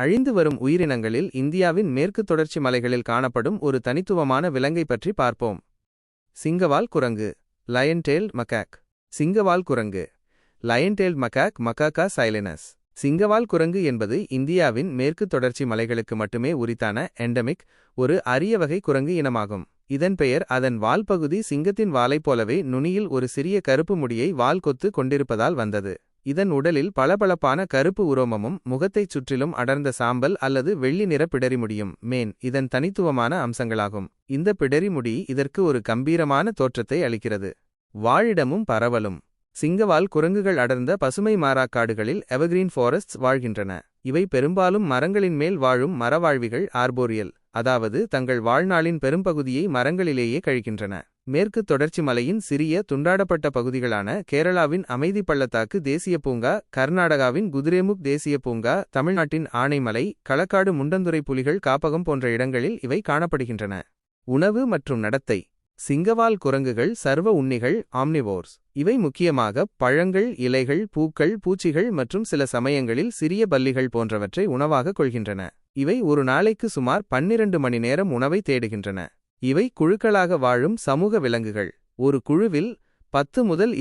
அழிந்து வரும் உயிரினங்களில் இந்தியாவின் மேற்கு தொடர்ச்சி மலைகளில் காணப்படும் ஒரு தனித்துவமான விலங்கை பற்றி பார்ப்போம். சிங்கவால் குரங்கு. லயன்டேல் மக்காக் சிங்கவால் குரங்கு. லயன்டேல் மக்காக் மக்காக்கா சைலினஸ் சிங்கவால் குரங்கு என்பது இந்தியாவின் மேற்கு தொடர்ச்சி மலைகளுக்கு மட்டுமே உரித்தான எண்டமிக் ஒரு அரிய வகை குரங்கு இனமாகும். இதன் பெயர் அதன் வால் பகுதி சிங்கத்தின் வாலைப் போலவே நுனியில் ஒரு சிறிய கருப்பு முடியை வால் கொத்து கொண்டிருப்பதால் வந்தது. இதன் உடலில் பளபளப்பான கருப்பு உரோமமும் முகத்தைச் சுற்றிலும் அடர்ந்த சாம்பல் அல்லது வெள்ளி நிற பிடரிமுடியும் மேன் இதன் தனித்துவமான அம்சங்களாகும். இந்த பிடரிமுடி இதற்கு ஒரு கம்பீரமான தோற்றத்தை அளிக்கிறது. வாழிடமும் பரவலும். சிங்கவால் குரங்குகள் அடர்ந்த பசுமை மாறாக்காடுகளில் எவர்கிரீன் ஃபாரஸ்ட்ஸ் வாழ்கின்றன. இவை பெரும்பாலும் மரங்களின் மேல் வாழும் மரவாழ்விகள் ஆர்போரியல். அதாவது தங்கள் வாழ்நாளின் பெரும்பகுதியை மரங்களிலேயே கழிக்கின்றன. மேற்கு தொடர்ச்சி மலையின் சிறிய துண்டாடப்பட்ட பகுதிகளான கேரளாவின் அமைதி பள்ளத்தாக்கு தேசிய பூங்கா கர்நாடகாவின் குதிரேமுக் தேசிய பூங்கா தமிழ்நாட்டின் ஆனைமலை களக்காடு முண்டந்துறை புலிகள் காப்பகம் போன்ற இடங்களில் இவை காணப்படுகின்றன. உணவு மற்றும் நடத்தை. சிங்கவால் குரங்குகள் சர்வ உண்ணிகள் ஆம்னிவோர்ஸ் இவை முக்கியமாக பழங்கள் இலைகள் பூக்கள் பூச்சிகள் மற்றும் சில சமயங்களில் சிறிய பல்லிகள் போன்றவற்றை உணவாக கொள்கின்றன. இவை ஒரு நாளைக்கு சுமார் பன்னிரண்டு மணி நேரம் உணவை தேடுகின்றன. இவை குழுக்களாக வாழும் சமூக விலங்குகள். ஒரு குழுவில் பத்து முதல்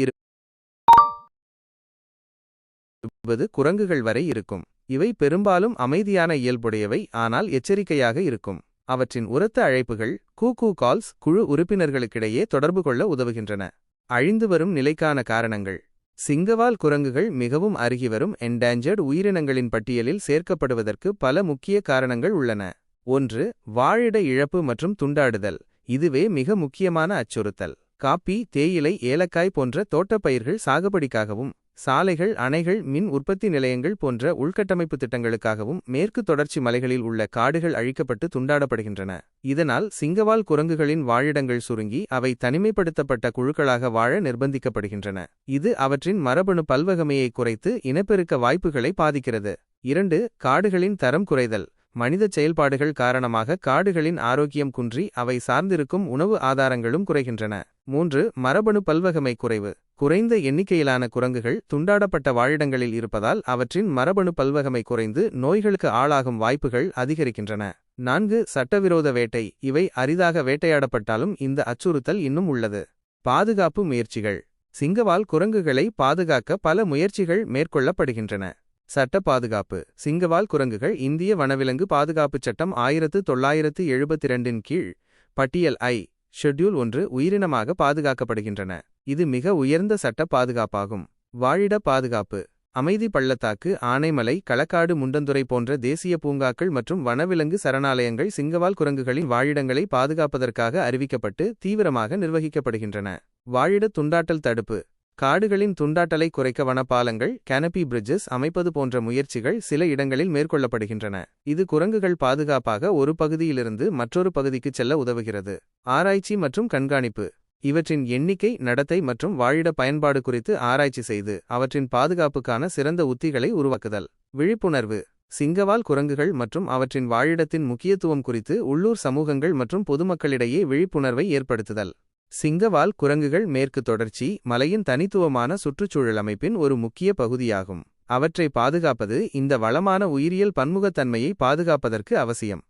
இருபது குரங்குகள் வரை இருக்கும். இவை பெரும்பாலும் அமைதியான இயல்புடையவை ஆனால் எச்சரிக்கையாக இருக்கும். அவற்றின் உரத்த அழைப்புகள் கூ கூ கால்ஸ் குழு உறுப்பினர்களுக்கிடையே தொடர்பு கொள்ள உதவுகின்றன. அழிந்து வரும் நிலைக்கான காரணங்கள். சிங்கவால் குரங்குகள் மிகவும் அருகிவரும் என்டேஞ்சர்டு உயிரினங்களின் பட்டியலில் சேர்க்கப்படுவதற்கு பல முக்கிய காரணங்கள் உள்ளன. ஒன்று வாழிட இழப்பு மற்றும் துண்டாடுதல். இதுவே மிக முக்கியமான அச்சுறுத்தல். காப்பி தேயிலை ஏலக்காய் போன்ற தோட்டப்பயிர்கள் சாகுபடிக்காகவும் சாலைகள் அணைகள் மின் உற்பத்தி நிலையங்கள் போன்ற உள்கட்டமைப்பு திட்டங்களுக்காகவும் மேற்கு தொடர்ச்சி மலைகளில் உள்ள காடுகள் அழிக்கப்பட்டு துண்டாடப்படுகின்றன. இதனால் சிங்கவால் குரங்குகளின் வாழிடங்கள் சுருங்கி அவை தனிமைப்படுத்தப்பட்ட குழுக்களாக வாழ நிர்பந்திக்கப்படுகின்றன. இது அவற்றின் மரபணு பல்வகமையை குறைத்து இனப்பெருக்க வாய்ப்புகளை பாதிக்கிறது. இரண்டு காடுகளின் தரம் குறைதல். மனித செயல்பாடுகள் காரணமாக காடுகளின் ஆரோக்கியம் குன்றி அவை சார்ந்திருக்கும் உணவு ஆதாரங்களும் குறைகின்றன. மூன்று மரபணு பல்வகமை குறைவு. குறைந்த எண்ணிக்கையிலான குரங்குகள் துண்டாடப்பட்ட வாழிடங்களில் இருப்பதால் அவற்றின் மரபணு பல்வகமை குறைந்து நோய்களுக்கு ஆளாகும் வாய்ப்புகள் அதிகரிக்கின்றன. நான்கு சட்டவிரோத வேட்டை. இவை அரிதாக வேட்டையாடப்பட்டாலும் இந்த அச்சுறுத்தல் இன்னும் உள்ளது. பாதுகாப்பு முயற்சிகள். சிங்கவால் குரங்குகளை பாதுகாக்க பல முயற்சிகள் மேற்கொள்ளப்படுகின்றன. சட்ட பாதுகாப்பு. சிங்கவால் குரங்குகள் இந்திய வனவிலங்கு பாதுகாப்புச் சட்டம் ஆயிரத்து தொள்ளாயிரத்து எழுபத்தி ரெண்டின் கீழ் பட்டியல் ஐ ஷெட்யூல் ஒன்று உயிரினமாக பாதுகாக்கப்படுகின்றன. இது மிக உயர்ந்த சட்ட பாதுகாப்பாகும். வாழிட பாதுகாப்பு. அமைதி பள்ளத்தாக்கு ஆனைமலை களக்காடு முண்டந்துறை போன்ற தேசிய பூங்காக்கள் மற்றும் வனவிலங்கு சரணாலயங்கள் சிங்கவால் குரங்குகளின் வாழிடங்களை பாதுகாப்பதற்காக அறிவிக்கப்பட்டு தீவிரமாக நிர்வகிக்கப்படுகின்றன. வாழிட துண்டாட்டல் தடுப்பு. காடுகளின் துண்டாட்டலை குறைக்க வனப்பாலங்கள் கேனபி பிரிட்ஜஸ் அமைப்பது போன்ற முயற்சிகள் சில இடங்களில் மேற்கொள்ளப்படுகின்றன. இது குரங்குகள் பாதுகாப்பாக ஒரு பகுதியிலிருந்து மற்றொரு பகுதிக்கு செல்ல உதவுகிறது. ஆராய்ச்சி மற்றும் கண்காணிப்பு. இவற்றின் எண்ணிக்கை நடத்தை மற்றும் வாழிட பயன்பாடு குறித்து ஆராய்ச்சி செய்து அவற்றின் பாதுகாப்புக்கான சிறந்த உத்திகளை உருவாக்குதல். விழிப்புணர்வு. சிங்கவால் குரங்குகள் மற்றும் அவற்றின் வாழிடத்தின் முக்கியத்துவம் குறித்து உள்ளூர் சமூகங்கள் மற்றும் பொதுமக்களிடையே விழிப்புணர்வை ஏற்படுத்துதல். சிங்கவால் குரங்குகள் மேற்கு தொடர்ச்சி மலையின் தனித்துவமான சுற்றுச்சூழல் அமைப்பின் ஒரு முக்கிய பகுதியாகும். அவற்றை பாதுகாப்பது இந்த வளமான உயிரியல் பன்முகத்தன்மையை பாதுகாப்பதற்கு அவசியம்.